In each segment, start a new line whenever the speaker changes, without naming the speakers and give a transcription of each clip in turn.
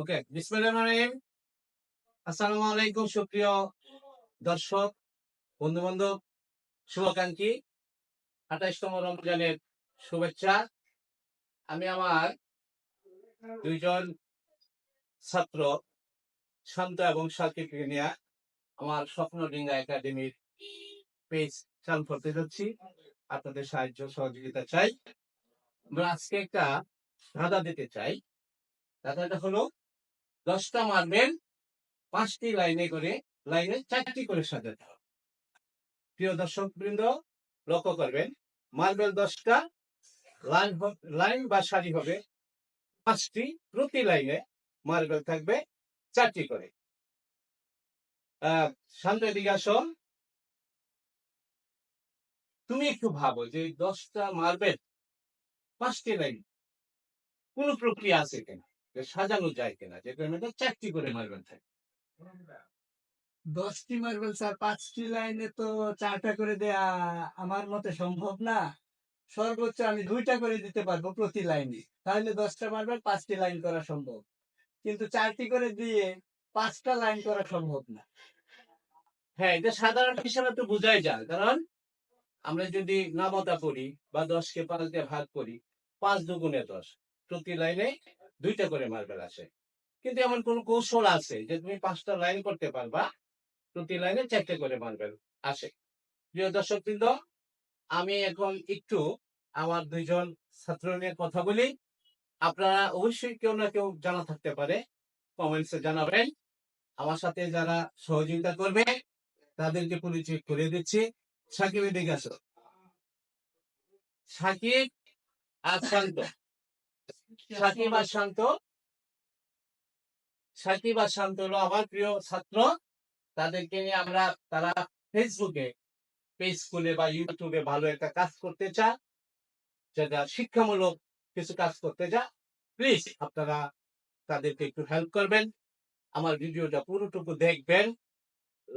ওকে বিসমিল্লাহিম আসসালামু আলাইকুম সুপ্রিয় দর্শক বন্ধু বান্ধব শুভাকাঙ্ক্ষী আঠাইশতম রমজানের শুভেচ্ছা আমি আমার দুইজন ছাত্র শান্ত এবং সাকিবকে নিয়ে আমার স্বপ্ন ডিঙ্গা একাডেমির পেজ চালু করতে যাচ্ছি আপনাদের সাহায্য সহযোগিতা চাই আমরা আজকে একটা ধাঁধা দিতে চাই দাদাটা হলো দশটা মারবেন পাঁচটি লাইনে করে লাইনে চারটি করে সাজাতে হবে প্রিয় দর্শক বৃন্দ লক্ষ্য করবেন মার্বেল দশটা লাইন লাইন বা সারি হবে পাঁচটি প্রতি লাইনে মার্বেল থাকবে চারটি করে শান্ত এদিকে তুমি একটু ভাবো যে দশটা মার্বেল পাঁচটি লাইন কোন প্রক্রিয়া আছে কিনা সাজানো যায় কিনা যেটার মধ্যে চারটি করে মার্বেল থাকে
দশটি মার্বেল স্যার পাঁচটি লাইনে তো চারটা করে দেয়া আমার মতে সম্ভব না সর্বোচ্চ আমি দুইটা করে দিতে পারবো প্রতি লাইনে তাহলে দশটা মার্বেল পাঁচটি লাইন করা সম্ভব কিন্তু চারটি করে দিয়ে পাঁচটা লাইন করা সম্ভব না
হ্যাঁ এটা সাধারণ হিসাবে তো বোঝাই যায় কারণ আমরা যদি নামতা করি বা দশকে পাঁচ দিয়ে ভাগ করি পাঁচ দুগুণে দশ প্রতি লাইনে দুইটা করে মার্বেল আছে কিন্তু এমন কোন কৌশল আছে যে তুমি পাঁচটা লাইন করতে পারবা প্রতি লাইনে চারটে করে মার্বেল আসে প্রিয় দর্শক বৃন্দ আমি এখন একটু আমার দুইজন ছাত্র নিয়ে কথা বলি আপনারা অবশ্যই কেউ না কেউ জানা থাকতে পারে কমেন্টসে জানাবেন আমার সাথে যারা সহযোগিতা করবে তাদেরকে পরিচয় করে দিচ্ছি সাকিবের দিকে আসো সাকিব আর শান্ত সাকিব আর শান্ত সাকিব আর শান্ত হলো আমার প্রিয় ছাত্র তাদেরকে নিয়ে আমরা তারা ফেসবুকে পেজ খুলে বা ইউটিউবে ভালো একটা কাজ করতে চান যারা শিক্ষামূলক কিছু কাজ করতে চান প্লিজ আপনারা তাদেরকে একটু হেল্প করবেন আমার ভিডিওটা পুরোটুকু দেখবেন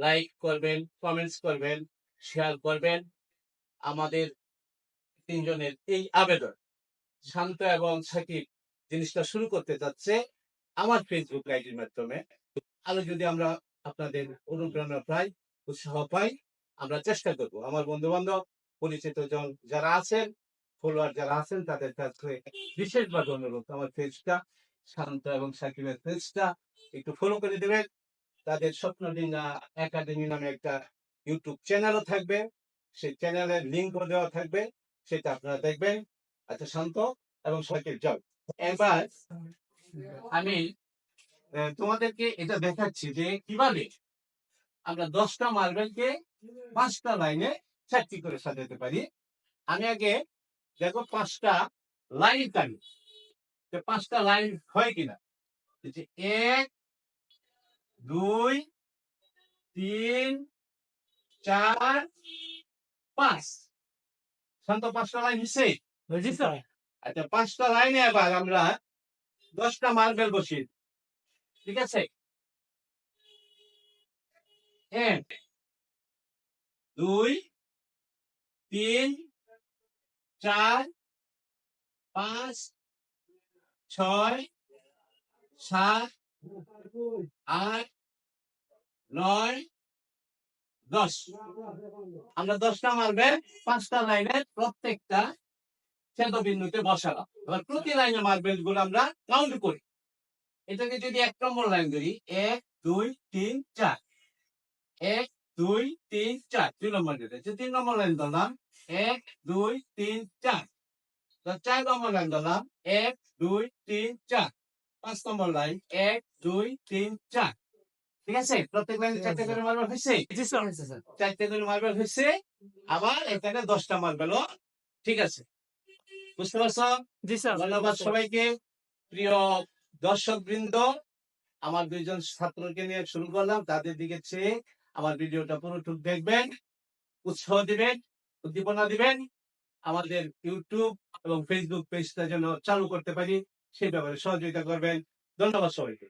লাইক করবেন কমেন্টস করবেন শেয়ার করবেন আমাদের তিনজনের এই আবেদন শান্ত এবং সাকিব জিনিসটা শুরু করতে যাচ্ছে আমার ফেসবুক আইডির মাধ্যমে আরো যদি আমরা আপনাদের অনুপ্রেরণা পাই উৎসাহ পাই আমরা চেষ্টা করব আমার বন্ধু বান্ধব পরিচিত জন যারা আছেন ফলোয়ার যারা আছেন তাদের কাছে বিশেষভাবে অনুরোধ আমার পেজটা শান্ত এবং সাকিবের পেজটা একটু ফলো করে দেবেন তাদের স্বপ্ন ডিঙ্গা একাডেমি নামে একটা ইউটিউব চ্যানেলও থাকবে সেই চ্যানেলের লিঙ্কও দেওয়া থাকবে সেটা আপনারা দেখবেন আচ্ছা শান্ত এবং সাকিব যাও এবার আমি তোমাদেরকে এটা দেখাচ্ছি যে কিভাবে আমরা দশটা মার্বেলকে পাঁচটা লাইনে চারটি করে সাজাতে পারি আমি আগে দেখো পাঁচটা লাইন টানি পাঁচটা লাইন হয় কিনা এক দুই তিন চার পাঁচ শান্ত পাঁচটা লাইন হচ্ছে আচ্ছা পাঁচটা লাইনে এবার আমরা দশটা মার্বেল বসি ঠিক আছে এক দুই তিন চার পাঁচ ছয় সাত আট নয় দশ আমরা দশটা মারবে পাঁচটা লাইনের প্রত্যেকটা ছেদ বিন্দুতে বসালাম এবার প্রতি লাইনে মার্বেল গুলো আমরা কাউন্ট করি এটাকে যদি এক নম্বর লাইন ধরি এক দুই তিন চার এক দুই তিন চার দুই নম্বর তিন নম্বর লাইন ধরলাম এক দুই তিন চার চার নম্বর লাইন ধরলাম এক দুই তিন চার পাঁচ নম্বর লাইন এক দুই তিন চার ঠিক আছে প্রত্যেক লাইন চারটে করে মার্বেল হয়েছে চারটে করে মার্বেল হয়েছে আবার এখানে দশটা মার্বেলও ঠিক আছে বুঝতে পারছো জি স্যার ধন্যবাদ সবাইকে প্রিয় দর্শক বৃন্দ আমার দুইজন ছাত্রকে নিয়ে শুরু করলাম তাদের দিকে চেয়ে আমার ভিডিওটা পুরোটুক দেখবেন উৎসাহ দিবেন উদ্দীপনা দিবেন আমাদের ইউটিউব এবং ফেসবুক পেজটা যেন চালু করতে পারি সেই ব্যাপারে সহযোগিতা করবেন ধন্যবাদ সবাইকে